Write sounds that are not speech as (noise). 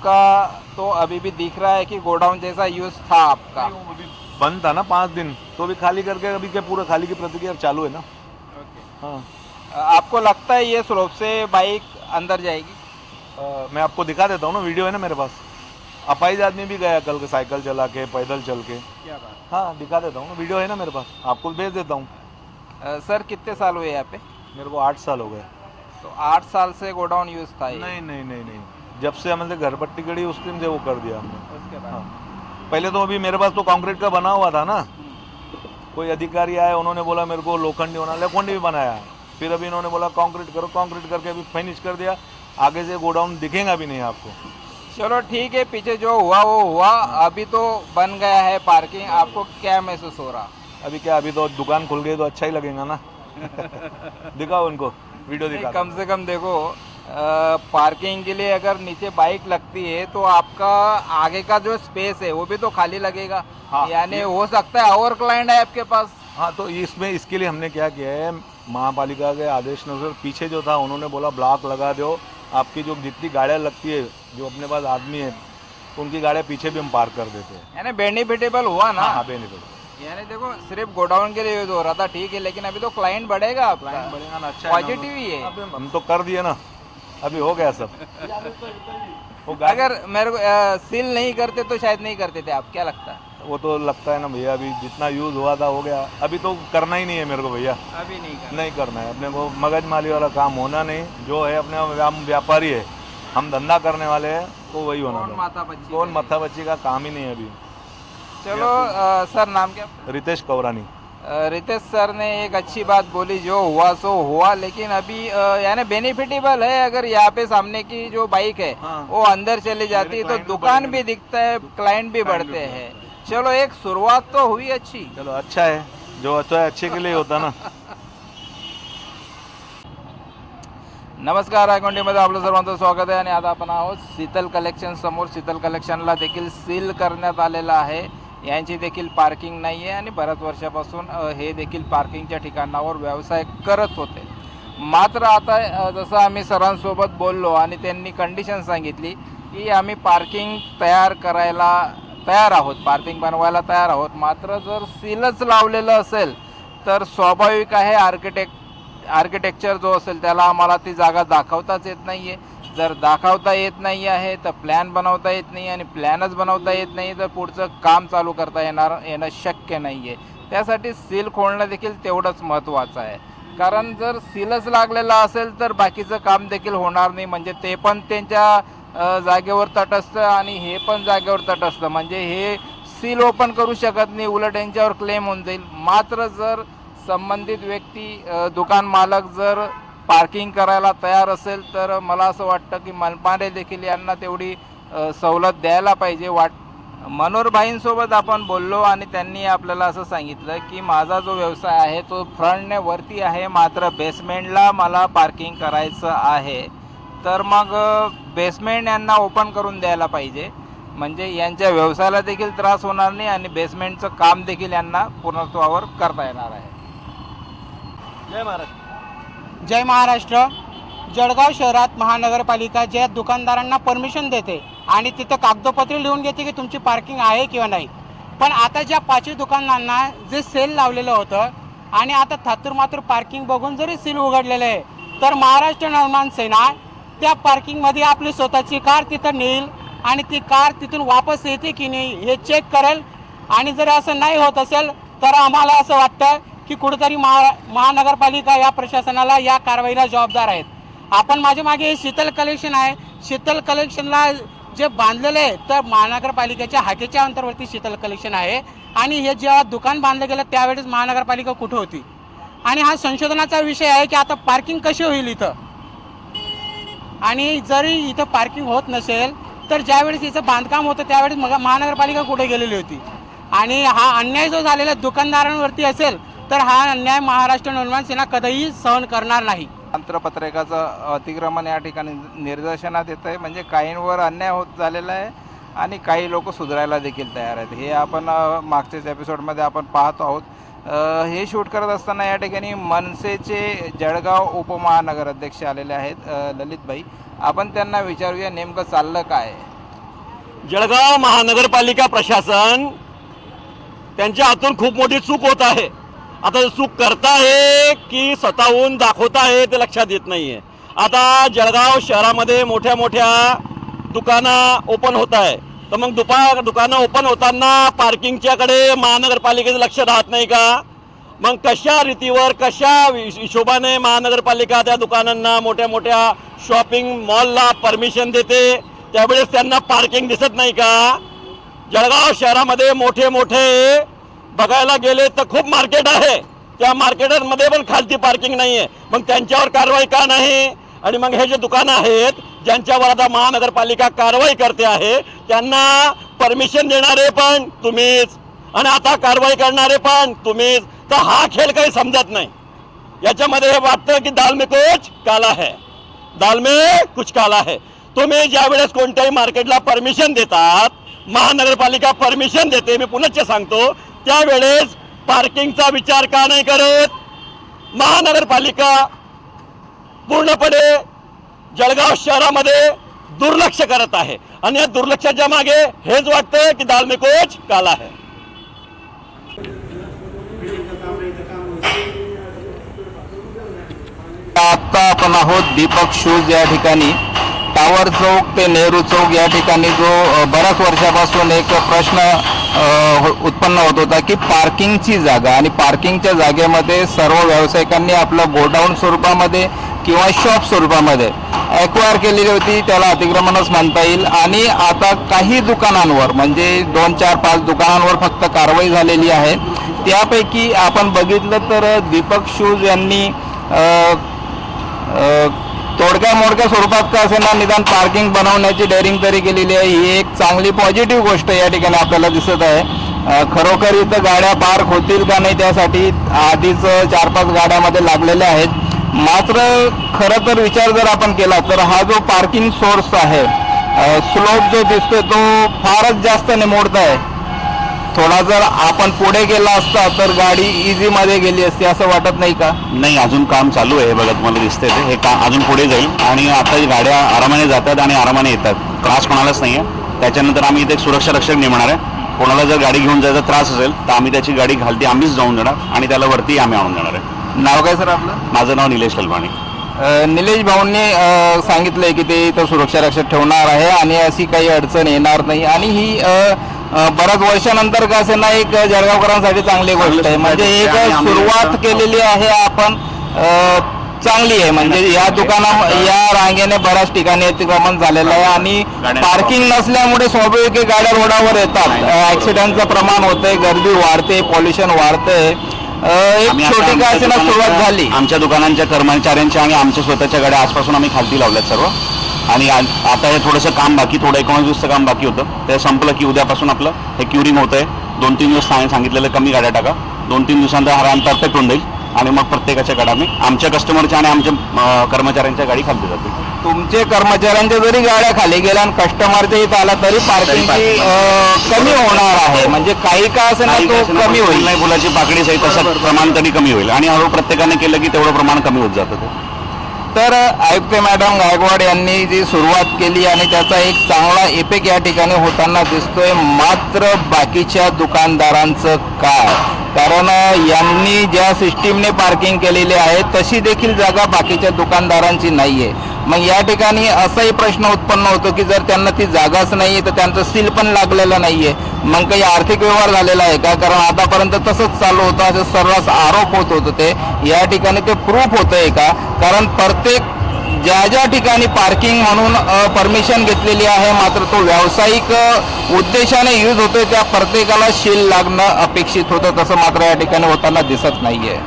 आपका तो अभी भी दिख रहा है कि गोडाउन जैसा यूज़ था आपका? नहीं, अभी बंद था ना पाँच दिन तो अभी खाली करके अभी क्या पूरा खाली की प्रक्रिया चालू है ना? हाँ। आपको लगता है ये स्लोप से बाइक अंदर जाएगी? अ, मैं आपको दिखा देता हूँ ना वीडियो है ना मेरे पास। अपाइज आदमी भी गया कल के साइकिल चला के पैदल चल के। क्या बात हाँ। दिखा देता हूँ वीडियो है ना मेरे पास आपको भेज देता हूँ। सर कितने साल हुए यहाँ पे? मेरे को आठ साल हो गए। तो आठ साल से गोडाउन यूज़ था नहीं नहीं नहीं नहीं। जब से हमने घर पट्टी करी उस दिन से वो कर दिया हमने। उसके हाँ। पहले तो अभी मेरे पास तो कंक्रीट का बना हुआ था ना। कोई अधिकारी आए उन्होंने बोला मेरे को लोखंडी होना लोखंडी भी बनाया फिर अभी इन्होंने बोला कंक्रीट करो कंक्रीट करके अभी फिनिश कर दिया। आगे से गोडाउन दिखेगा भी नहीं आपको। चलो ठीक है पीछे जो हुआ वो हुआ। अभी तो बन गया है पार्किंग आपको क्या महसूस हो रहा? अभी क्या अभी तो दुकान खुल गई तो अच्छा ही लगेगा ना। (laughs) दिखाओ उनको वीडियो नहीं, दिखा कम से कम देखो पार्किंग के लिए अगर नीचे बाइक लगती है तो आपका आगे का जो स्पेस है वो भी तो खाली लगेगा। हाँ, यानी हो सकता है और क्लाइंट है आपके पास। हाँ तो इसमें इसके लिए हमने क्या किया है महापालिका के आदेश अनुसार पीछे जो था उन्होंने बोला ब्लॉक लगा दो। आपकी जो जितनी गाड़ियाँ लगती है जो अपने पास आदमी है उनकी गाड़ियाँ पीछे भी हम पार्क कर देते हैं। यानी बेनिफिटेबल हुआ ना? हाँ हाँ बेनिफिट यानी देखो सिर्फ़ गोडाउन के लिए यूज़ हो रहा था ठीक है लेकिन अभी तो क्लाइंट बढ़ेगा आपका। बढ़ेगा ना अच्छा पॉजिटिव ही है। हम तो कर दिए ना। अभी हो गया सब। वो गाड़ी अगर मेरे को अ, सील नहीं करते तो शायद नहीं करते थे आप क्या लगता है? वो तो लगता है ना भैया अभी जितना यूज़ हुआ था हो गया। अभी तो करना ही नहीं है मेरे को भैया। अभी नहीं कर नहीं करना है। अपने को मगजमारी वाला काम होना नहीं। जो है अपने हम व्यापारी है। हम धंधा करने वाले हैं तो वही होना कौन था माता बच्ची कौन मत्था बच्ची का काम ही नहीं है अभी। चलो अ, सर नाम क्या? रितेश कौरानी। रितेश सर ने एक अच्छी बात बोली जो हुआ सो हुआ लेकिन अभी यानी बेनिफिटेबल है अगर यहाँ पे सामने की जो बाइक है हाँ। वो अंदर चली जाती है तो दुकान। भी दिखता है क्लाइंट भी बढ़ते हैं। चलो एक शुरुआत तो हुई अच्छी। चलो अच्छा है। जो अच्छा है अच्छे के लिए होता ना। (laughs) नमस्कार आयकोंडीमध्ये आपलं सर्वांचं स्वागत आहे आणि आता आपण आहोत शीतल कलेक्शन समोर शीतल कलेक्शनला देखील सील करण्यात आलेलं आहे। यांची देखील पार्किंग नाही आहे आणि बऱ्याच वर्षापासून हे देखील पार्किंगच्या ठिकाणावर व्यवसाय करत होते. मात्र आता जसं आम्ही सरांसोबत बोललो आणि त्यांनी कंडिशन सांगितली की आम्ही पार्किंग तयार करायला तयार आहोत पार्किंग बनवायला तयार आहोत. मात्र जर सीलच लावलेलं असेल तर स्वाभाविक आहे आर्किटेक्ट आर्किटेक्चर जो असेल त्याला आम्हाला ती जागा दाखवताच येत नाही आहे जर दाखवता येत नाही आहे तर प्लॅन बनवता येत नाही आणि प्लॅनच बनवता येत नाही तर पुढचं काम चालू करता येणार येणं शक्य नाही आहे त्यासाठी सील खोलणं देखील तेवढंच महत्त्वाचं आहे. कारण जर सीलच लागलेला असेल तर बाकीचं काम देखील होणार नाही. म्हणजे ते पण त्यांच्या जागेवर तटस्थ आणि हे पण जागेवर तटस्थ. म्हणजे हे सील ओपन करू शकत नाही उलट यांच्यावर क्लेम होऊन जाईल. मात्र जर संबंधित व्यक्ती दुकान मालक जर पार्किंग करायला तयार असेल तर मला असं वाटतं की मनपाने देखील यांना तेवढी सवलत द्यायला पाहिजे. वाट मनोहरभाईंसोबत आपण बोललो आणि त्यांनी आपल्याला असं सांगितलं की माझा जो व्यवसाय आहे तो फ्रंटने वरती आहे मात्र बेसमेंटला मला पार्किंग करायचं आहे. तर मग बेसमेंट यांना ओपन करून द्यायला पाहिजे. म्हणजे यांच्या व्यवसायाला देखील त्रास होणार नाही आणि बेसमेंटचं काम देखील यांना पूर्णत्वावर करता येणार आहे. जय महाराज. जय महाराष्ट्र जळगाव शहरात महानगरपालिका ज्या दुकानदारांना परमिशन देते आणि तिथं कागदपत्रे लिहून घेते की तुमची पार्किंग आहे किंवा नाही. पण आता ज्या पाचही दुकानांना जे सेल लावलेलं होतं आणि आता थातूरमातूर पार्किंग बघून जरी सील उघडलेलं आहे तर महाराष्ट्र निर्माण सेना त्या पार्किंगमध्ये आपली स्वतःची कार तिथं नेईल आणि ती कार तिथून वापस येते की नाही हे चेक करेल. आणि जर असं नाही होत असेल तर आम्हाला असं वाटतं की कुठेतरी महा महानगरपालिका या प्रशासनाला या कारवाईला जबाबदार आहेत. आपण माझ्या मागे हे शीतल कलेक्शन आहे. शीतल कलेक्शनला जे बांधलेलं आहे तर महानगरपालिकेच्या हाकेच्या अंतर्वरती शीतल कलेक्शन आहे. आणि हे जेव्हा दुकान बांधलं गेलं त्यावेळेस महानगरपालिका कुठं होती? आणि हा संशोधनाचा विषय आहे की आता पार्किंग कशी होईल इथं? आणि जरी इथं पार्किंग होत नसेल तर ज्यावेळेस इथं बांधकाम होतं त्यावेळेस मग महानगरपालिका कुठे गेलेली होती? आणि हा अन्याय जो झालेला दुकानदारांवरती असेल तर हा अन्याय महाराष्ट्र निर्माण सेना कधीही सहन करणार नाही. अंतरपत्रकाचं अतिक्रमण या ठिकाणी निदर्शनात येतं आहे म्हणजे काहींवर अन्याय होत झालेला आहे आणि काही लोक सुधारायला देखील तयार आहेत. हे आपण मागच्याच एपिसोडमध्ये आपण पाहतो आहोत. हे शूट करत असताना या ठिकाणी मनसेचे जळगाव उपमहानगर अध्यक्ष आलेले आहेत ललितभाई. आपण त्यांना विचारूया नेमकं चाललं काय? जळगाव महानगरपालिका प्रशासन त्यांच्या हातून खूप मोठी चूक होत आहे. आता चूक करताय की स्वतःहून दाखवत आहे ते लक्षात येत आहे आता जळगाव शहरामध्ये मोठ्या मोठ्या दुकानं ओपन होत आहे. तर मग दुपा दुकानं ओपन होताना पार्किंगच्याकडे महानगरपालिकेचं लक्ष राहत नाही का? मग कशा रीतीवर कशा हिशोबाने महानगरपालिका त्या दुकानांना मोठ्या मोठ्या शॉपिंग मॉलला परमिशन देते? त्यावेळेस त्यांना पार्किंग दिसत नाही का? जळगाव शहरामध्ये मोठे मोठे बघायला गेले तर खूप मार्केट आहे. त्या मार्केटमध्ये पण खालती पार्किंग नाही आहे मग त्यांच्यावर कारवाई का नाही? आणि मग हे जे दुकानं आहेत ज्यांच्यावर आता महानगरपालिका कारवाई करते आहे त्यांना परमिशन देणारे पण तुम्हीच. आणि आता कारवाई करणारे पण तुम्हीच. तर हा खेळ काही समजत नाही. याच्यामध्ये हे वाटतं की दाल में कुछ काला है. दाल में कुछ काला है. तुम्ही ज्या वेळेस कोणत्याही मार्केटला परमिशन देतात महानगरपालिका परमिशन देते मी पुनश्च सांगतो त्यावेळेस पार्किंगचा विचार का नाही करत? महानगरपालिका पूर्णपणे जळगाव शहरामध्ये दुर्लक्ष करत आहे. आणि या दुर्लक्षाच्या मागे हेच वाटतं की दाल में कुछ काला आहे. आता आपण आहोत दीपक शूज या ठिकाणी. टावर चौक ते नेहरू चौक या ठिकाणी जो बऱ्याच वर्षापासून एक प्रश्न उत्पन्न होत होता की पार्किंगची जागा आणि पार्किंगच्या जागेमध्ये सर्व व्यावसायिकांनी आपलं गोडाऊन स्वरूपामध्ये किंवा शॉप स्वरूपामध्ये ॲक्वायर केलेली होती त्याला अतिक्रमणच म्हणता येईल. आणि आता काही दुकानांवर म्हणजे दोन चार पाच दुकानांवर फक्त कारवाई झालेली आहे. त्यापैकी आपण बघितलं तर दीपक शूज यांनी तोडक्या मोडक्या स्वरूपात का असेना निदान पार्किंग बनवण्याची डेअरिंग तरी केलेली आहे ही एक चांगली पॉझिटिव्ह गोष्ट या ठिकाणी आपल्याला दिसत आहे. खरोखर इथं गाड्या पार्क होतील का नाही त्यासाठी आधीच चार पाच गाड्यामध्ये लागलेल्या आहेत. मात्र खरं तर विचार जर आपण केला तर हा जो पार्किंग सोर्स आहे स्लोप जो दिसतोय तो फारच जास्त निमोडत आहे. थोडा जर आपण पुढे गेला असता तर गाडी इझी मध्ये गेली असती असं वाटत नाही का? नाही अजून काम चालू आहे बघा तुम्हाला दिसतंय ते. हे काम अजून पुढे जाईल. आणि आता गाड्या आरामाने जातात आणि आरामाने येतात. त्रास कोणालाच नाही आहे. त्याच्यानंतर आम्ही इथे एक सुरक्षा रक्षक नेमणार आहे. कोणाला जर गाडी घेऊन जायचा त्रास असेल तर आम्ही त्याची गाडी घालती आम्हीच जाऊन देणार. आणि त्याला वरती आम्ही आणून देणार आहे. नाव काय सर आपलं? माझं नाव निलेश कलवाणी. निलेश भाऊंनी अ, सांगितलंय की ते इथं सुरक्षा रक्षक ठेवणार आहे आणि अशी काही अडचण येणार नाही. आणि ही बऱ्याच वर्षानंतर का असे ना एक जळगावकरांसाठी चांगली गोष्ट आहे. म्हणजे एक सुरुवात केलेली आहे आपण चांगली आहे. म्हणजे या दुकाना या रांगेने बऱ्याच ठिकाणी अतिक्रमण झालेलं आहे. आणि पार्किंग नसल्यामुळे स्वाभाविक गाड्या रोडावर येतात. ऍक्सिडेंटचं प्रमाण होतंय गर्दी वाढते पॉल्युशन वाढतंय. एक छोटी काय सुरुवात झाली. आमच्या दुकानांच्या कर्मचाऱ्यांच्या आणि आमच्या स्वतःच्या गाड्या आजपासून आम्ही खालती लावल्यात सर्व. आणि आता हे थोडंसं काम बाकी थोडं एकोणीस दिवसचं काम बाकी होतं. ते संपलं की उद्यापासून आपलं हे क्युरिंग होतं आहे दोन तीन दिवस सांग- सांगितलेलं कमी गाड्या टाका. दोन तीन दिवसांचा हा रान परफेक्ट होऊन जाईल. आणि मग प्रत्येकाच्या गाड्या आम्ही आमच्या कस्टमरच्या आणि आमच्या कर्मचाऱ्यांच्या गाडी खालती जातील तुमचे कर्मचाऱ्यांच्या जरी गाड्या खाली गेल्या आणि कस्टमरच्या इथं आला तरी parking. कमी होणार आहे. म्हणजे काही का असेल ना काही तो कसं ना, कमी होईल. नाही फुलाची पाकळी सहित तसं प्रमाण तरी कमी होईल. आणि हळूहळू प्रत्येकाने केलं की तेवढं प्रमाण कमी होत जातं ते. तर आयुक्त मॅडम गायकवाड यांनी जी सुरुवात केली आणि त्याचा एक चांगला इफेक्ट या ठिकाणी होताना दिसतोय मात्र बाकीच्या दुकानदारांचं काय? कारण यांनी ज्या सिस्टीमने पार्किंग केलेली आहे तशी देखील जागा बाकीच्या दुकानदारांची नाही आहे मग या ठिकाणी असाही प्रश्न उत्पन्न होतो की जर त्यांना ती जागाच नाही आहे तर त्यांचं सील पण लागलेलं नाही आहे मग काही आर्थिक व्यवहार झालेला आहे का? कारण आतापर्यंत तसंच चालू होतं असं सर्रास आरोप होत होतं. ते या ठिकाणी ते प्रूफ होतं आहे का? कारण प्रत्येक ज्या ज्या ठिकाणी पार्किंग म्हणून परमिशन घेतलेली आहे मात्र तो व्यावसायिक उद्देशाने यूज होतोय त्या प्रत्येकाला शील लागणं अपेक्षित होतं तसं मात्र या ठिकाणी होताना दिसत नाही आहे